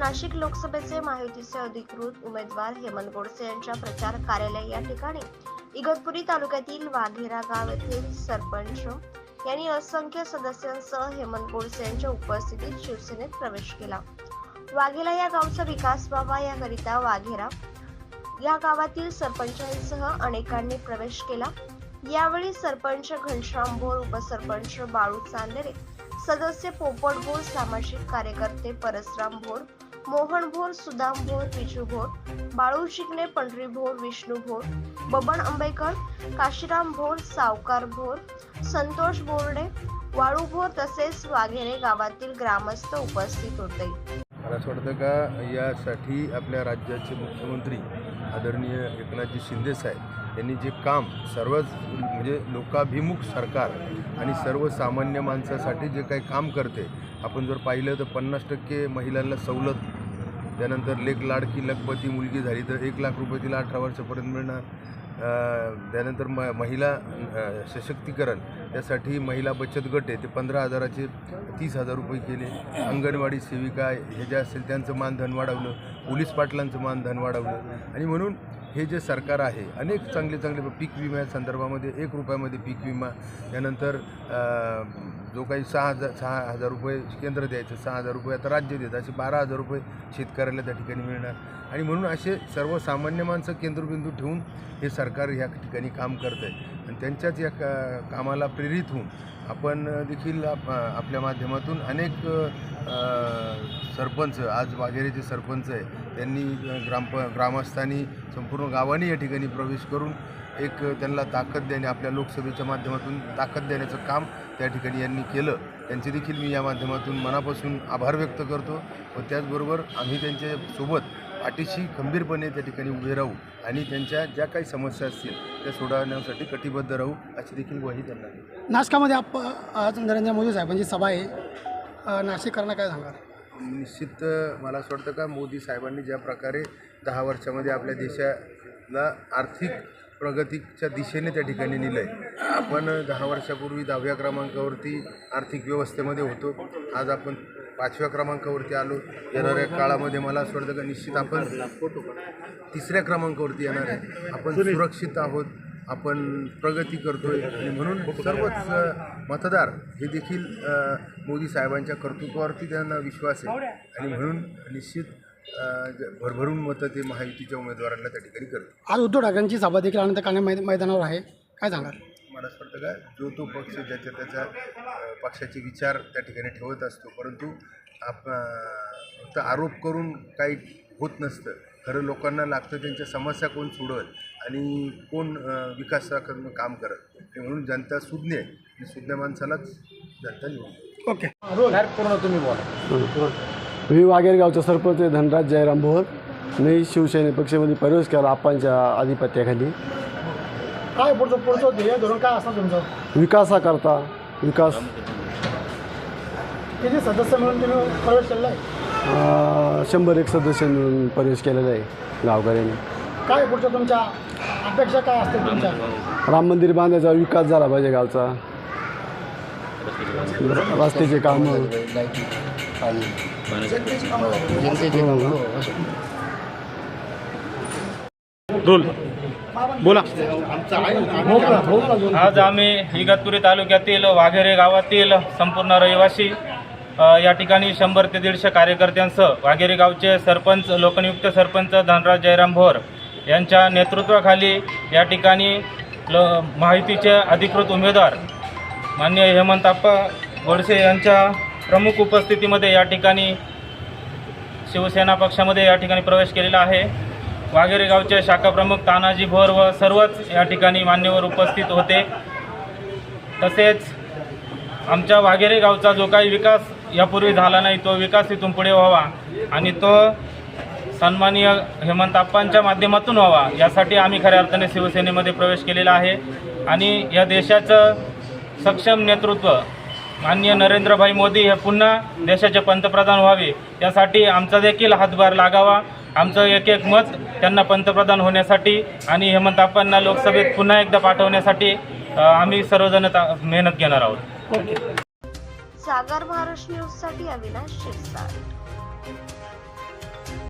नाशिक लोकसभेचे महायुतीचे अधिकृत उमेदवार हेमंत गोडसे यांच्या प्रचार कार्यालय या ठिकाणी इगतपुरी तालुक्यातील वाघेरा गाव येथील सरपंच यांनी असंख्य सदस्यांसह हेमंत गोडसे यांच्या उपस्थितीत शिवसेनेत प्रवेश केला. वाघेला या गावचा विकास व्हावा याकरिता वाघेरा या गावातील सरपंचांसह अनेकांनी प्रवेश केला. यावेळी सरपंच घनश्याम भोर उपसरपंच बाळू चांदेरे सदस्य पोपट भोर सामाजिक कार्यकर्ते परसराम भोर मोहन भोर सुदाम भोर विजू भोर बाळू शिकणे पंढरी भोर विष्णू भोर बबन आंबेकर काशीराम भोर सावकार भोर संतोष बोर्डे वाळू भोर तसेच वाघेरे गावातील ग्रामस्थ उपस्थित होते. मला असं वाटतं का यासाठी आपल्या राज्याचे मुख्यमंत्री आदरणीय एकनाथजी शिंदेसाहेब त्यांनी जे काम सर्वच म्हणजे लोकाभिमुख सरकार आणि सर्वसामान्य माणसासाठी जे काही काम करते आपण जर पाहिलं तर पन्नास टक्के महिलांना सवलत त्यानंतर लेख लाडकी लखपती मुलगी झाली तर एक लाख रुपये तिला अठरा वर्षापर्यंत मिळणार. त्यानंतर म महिला सशक्तीकरण त्यासाठी महिला बचत गट आहे ते पंधरा हजाराचे तीस हजार रुपये केले. अंगणवाडी सेविका हे जे असेल त्यांचं मानधन वाढवलं पोलीस पाटलांचं मानधन वाढवलं आणि म्हणून हे जे सरकार आहे अनेक चांगले चांगले पीक विम्या संदर्भामध्ये एक रुपयामध्ये पीक विमा त्यानंतर जो काही सहा हजार सहा हजार रुपये केंद्र द्यायचं सहा हजार रुपये आता राज्य देतं असे बारा हजार रुपये शेतकऱ्याला त्या ठिकाणी मिळणार. आणि म्हणून असे सर्वसामान्य माणसं केंद्रबिंदू ठेवून हे सरकार ह्या ठिकाणी काम करतं आहे आणि त्यांच्याच या का कामाला प्रेरित होऊन आपण देखील आप आपल्या माध्यमातून अनेक सरपंच आज वाघेरेचे सरपंच आहे. त्यांनी ग्रामप ग्रामस्थांनी संपूर्ण गावाने या ठिकाणी प्रवेश करून एक त्यांना ताकद देणे आपल्या लोकसभेच्या माध्यमातून ताकद देण्याचं काम त्या ठिकाणी यांनी केलं. त्यांचे देखील मी या माध्यमातून मनापासून आभार व्यक्त करतो व त्याचबरोबर आम्ही त्यांच्यासोबत पाठीशी खंबीरपणे त्या ठिकाणी उभे राहू आणि त्यांच्या ज्या काही समस्या असतील त्या सोडवण्यासाठी कटिबद्ध राहू अशी देखील ग्वाही त्यांना नाशकामध्ये आप आज नरेंद्र मोदी साहेबांची सभा आहे. नाशिककरांना काय सांगा निश्चित मला असं वाटतं का मोदी साहेबांनी ज्या प्रकारे दहा वर्षामध्ये आपल्या देशाला आर्थिक प्रगतीच्या दिशेने त्या ठिकाणी नेलं आहे आपण दहा वर्षापूर्वी दहाव्या क्रमांकावरती आर्थिक व्यवस्थेमध्ये होतो. आज आपण पाचव्या क्रमांकावरती आलो. येणाऱ्या काळामध्ये मला असं वाटतं का निश्चित आपण तिसऱ्या क्रमांकावरती येणार आहे. आपण सुरक्षित आहोत. आपण प्रगती करतोय. आणि म्हणून सर्वच मतदार हे देखील मोदी साहेबांच्या कर्तृत्वावरती त्यांना विश्वास आहे. आणि म्हणून निश्चित भरभरून मतं ते महायुतीच्या उमेदवारांना त्या ठिकाणी करतील. आज उद्धव ठाकरेंची सभा देखील अनंत मै मैदानावर आहे. काय सांगाल? मला असं वाटतं का जो तो पक्ष ज्याच्या त्याच्या पक्षाचे विचार त्या ठिकाणी ठेवत असतो परंतु आप फक्त आरोप करून काही होत नसतं. खरं लोकांना लागतं त्यांच्या समस्या कोण सोडवत आणि कोण विकासाकडनं काम करत ते म्हणून जनता सुज्ञ आहे. आणि सुज्ञ माणसालाच जनता निवडते ओके. मी वाघेर गावचा सरपंच आहे धनराज जयराम भोर. मी शिवसेने पक्षामध्ये प्रवेश केला आप्पांच्या आधिपत्याखाली. काय पुढचं पुढचं ध्येय धोरण काय असणार तुमचं? विकासाकरता विकास. किती सदस्य मिळून तुम्ही प्रवेश केलेला आहे? शंभर एक सदस्य मिळून प्रवेश केलेला आहे गावकऱ्यांनी. काय पुढच्या तुमच्या अपेक्षा काय असतील तुमच्या? राम मंदिर बांधायचा विकास झाला पाहिजे गावचा. र- रस्त्याचे कामं. आज आम्ही इगतपुरी तालुक्यातील वाघेरे गावातील संपूर्ण रहिवासी अ, या ठिकाणी शंभर ते दीडशे कार्यकर्त्यांसह वाघेरे गावचे सरपंच लोकनियुक्त सरपंच धनराज जयराम भोर यांच्या नेतृत्वाखाली या ठिकाणी ल माहितीचे अधिकृत उमेदवार मान्य हेमंतप्पा गोडसे यांच्या प्रमुख उपस्थितीमध्ये या ठिकाणी शिवसेना पक्षामध्ये या ठिकाणी प्रवेश केलेला आहे. वाघेरे गावचे शाखाप्रमुख तानाजी भोर व सर्वच या ठिकाणी मान्यवर उपस्थित होते. तसेच आमच्या वाघेरे गावचा जो काही विकास यापूर्वी झाला नाही तो विकास इथून पुढे व्हावा आणि तो सन्माननीय हेमंत आप्पांच्या माध्यमातून व्हावा. यासाठी आम्ही खऱ्या अर्थाने शिवसेनेमध्ये प्रवेश केलेला आहे. आणि या देशाचं सक्षम नेतृत्व माननीय नरेंद्रभाई मोदी हे पुन्हा देशाचे पंतप्रधान व्हावे. यासाठी आमचा देखील हातभार लागावा. आमचं एक एक मत त्यांना पंतप्रधान होण्यासाठी आणि हेमंत आप्पांना लोकसभेत पुन्हा एकदा पाठवण्यासाठी आम्ही सर्वजण ता- मेहनत घेणार आहोत. सागर महाराष्ट्र न्यूजसाठी अविनाश शिरसाट.